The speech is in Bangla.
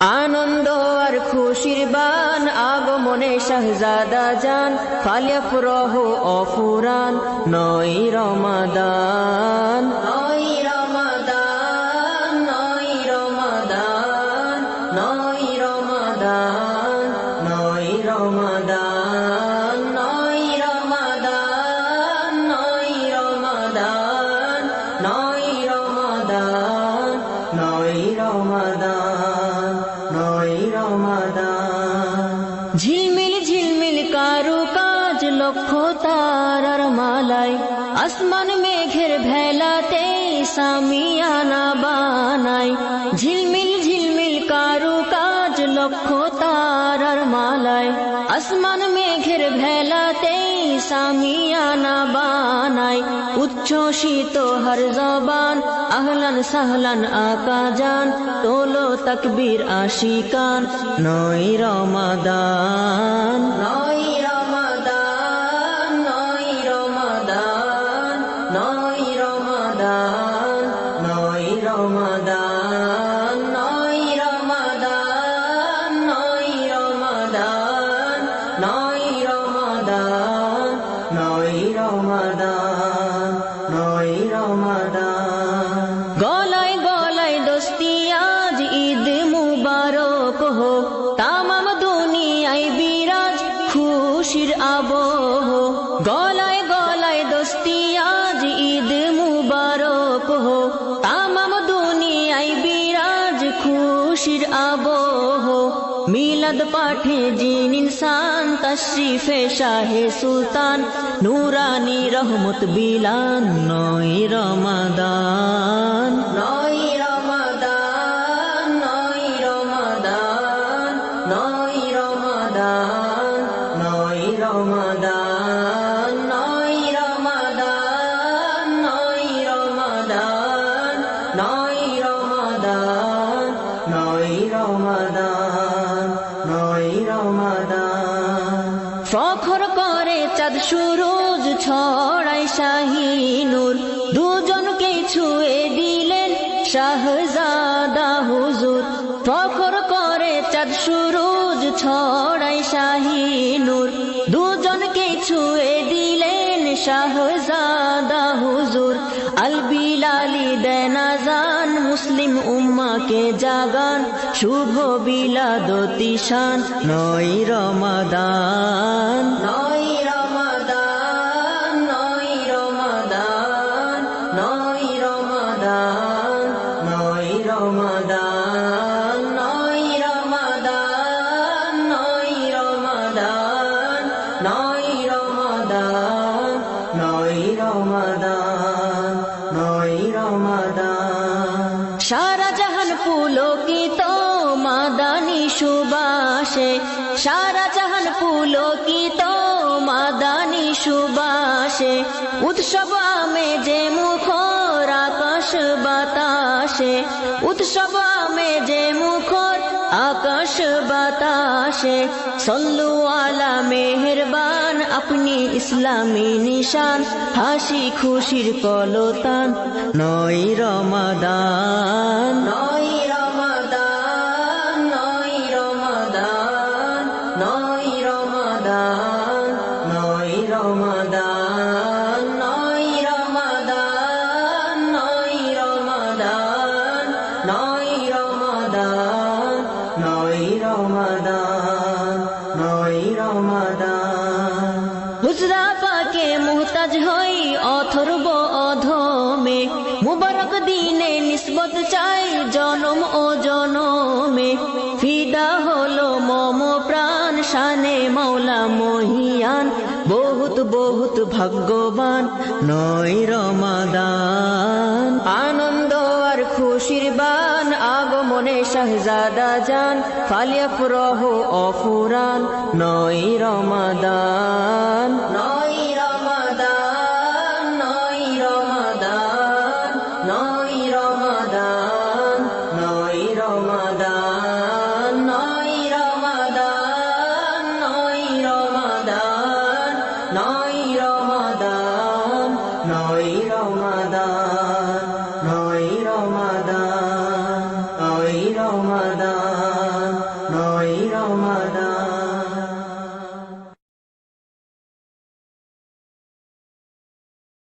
আনন্দ আর খুশির বান, আগমনে শাহজাদা জান ফালিয়াফ রহ অফুরান, নয় রমাদান। নয় রমাদান নয় রমাদান নয় রমাদান নয় রমাদান রমাদান। লক্ষ তারার মালায় আসমান মেঘের ভেলাতে সামিয়ানা বানাই ঝিলমিল ঝিলমিল কারু কাজ লক্ষ তারার মালায় আসমান মেঘের ভেলাতে সামিয়ানা বানাই উচ্ছ্বসিত হর জবান আহলান সাহলান আকা জান তোলো তকবীর আশিকান নয় রমাদান নয় গলায় গলায় দোস্তি, আজ ঈদ মুবারক হো। তামাম দুনিয়ায় বিরাজ খুশির আবহ। মিলাদ পাঠে জিন ইনসান, তশরিফে শাহে সুলতান, নুরানি রহমত বিলান নয় রমাদান। নয় রমাদান নয় রমাদান নয় রমাদান নয় রমাদান। ফখর করে চাঁদ সুরজ ছড়াই শাহিনুর। দুজনকে ছুঁয়ে দিলেন শাহজাদা হুজুর। ফখর করে চাঁদ সুরজ ছড়াই শাহিনুর। দুজনকে ছুঁয়ে দিলেন শাহজাদা হুজুর। আল বিলালি দেনাজান মুসলিম উম্মাকে জাগান শুভ বিলাদতিশান নয় রমাদান। সারা জাহান পুলকিত মাদানি সুবাসে। সারা জাহান পুলকিত মাদানি সুবাসে। উৎসব আমে যে মুখর আকাশ বাতাসে। উৎসব আমে যে মুখর আকাশ বাতাসে। সল্লু আলা মেহরবান আপনি ইসলামী নিশান। হাসি খুশির কলতান, নয় রমাদান। মুহতাজ অথর্ব দিনে চাই জনম জনমে। ফিদা হলো মম প্রাণ শানে মৌলা মহিয়ান বহুত বহুত ভাগ্যবান, নয় রমাদান। আনন্দ আর খুশির বান, আগমনে শাহজাদা যান, ফালিয়া রহ অফুরান, নয় রমাদান। নয় রমাদান